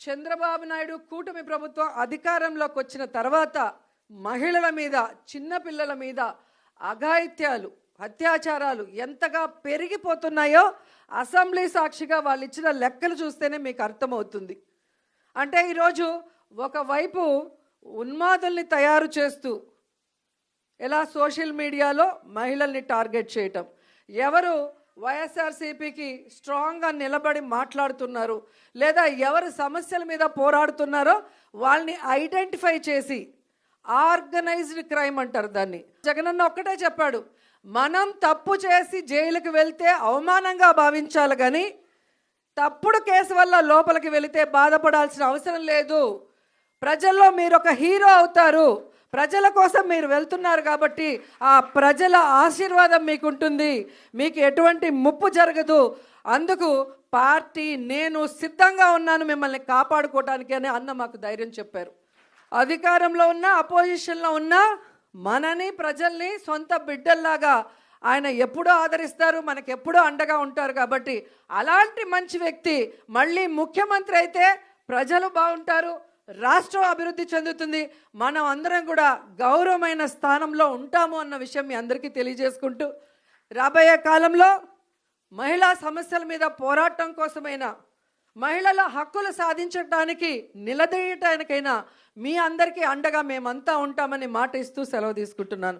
చంద్రబాబు నాయుడు కూటమి ప్రభుత్వం అధికారంలోకి వచ్చిన తర్వాత మహిళల మీద చిన్నపిల్లల మీద అఘాయిత్యాలు అత్యాచారాలు ఎంతగా పెరిగిపోతున్నాయో అసెంబ్లీ సాక్షిగా వాళ్ళు ఇచ్చిన లెక్కలు చూస్తేనే మీకు అర్థమవుతుంది. అంటే ఈరోజు ఒకవైపు ఉన్మాదుల్ని తయారు చేస్తూ ఎలా సోషల్ మీడియాలో మహిళల్ని టార్గెట్ చేయటం ఎవరు వైఎస్ఆర్సీపీకి స్ట్రాంగ్గా నిలబడి మాట్లాడుతున్నారు లేదా ఎవరు సమస్యల మీద పోరాడుతున్నారో వాళ్ళని ఐడెంటిఫై చేసి ఆర్గనైజ్డ్ క్రైమ్ అంటారు దాన్ని. జగనన్న ఒక్కటే చెప్పాడు మనం తప్పు చేసి జైలుకి వెళ్తే అవమానంగా భావించాలి కానీ తప్పుడు కేసు వల్ల లోపలికి వెళితే బాధపడాల్సిన అవసరం లేదు. ప్రజల్లో మీరు ఒక హీరో అవుతారు. ప్రజల కోసం మీరు వెళ్తున్నారు కాబట్టి ఆ ప్రజల ఆశీర్వాదం మీకు ఉంటుంది మీకు ఎటువంటి ముప్పు జరగదు. అందుకు పార్టీ నేను సిద్ధంగా ఉన్నాను మిమ్మల్ని కాపాడుకోవటానికి అని అన్న మాకు ధైర్యం చెప్పారు. అధికారంలో ఉన్న అపోజిషన్లో ఉన్న మనని ప్రజల్ని సొంత బిడ్డల్లాగా ఆయన ఎప్పుడూ ఆదరిస్తారు మనకి ఎప్పుడూ అండగా ఉంటారు కాబట్టి అలాంటి మంచి వ్యక్తి మళ్ళీ ముఖ్యమంత్రి అయితే ప్రజలు బాగుంటారు రాష్ట్రం అభివృద్ధి చెందుతుంది. మనం అందరం కూడా గౌరవమైన స్థానంలో ఉంటాము అన్న విషయం మీ అందరికీ తెలియజేసుకుంటూ రాబోయే కాలంలో మహిళా సమస్యల మీద పోరాటం కోసమైనా మహిళల హక్కులు సాధించడానికి నిలదీయటానికైనా మీ అందరికీ అండగా మేమంతా ఉంటామని మాట ఇస్తూ సెలవు తీసుకుంటున్నాను.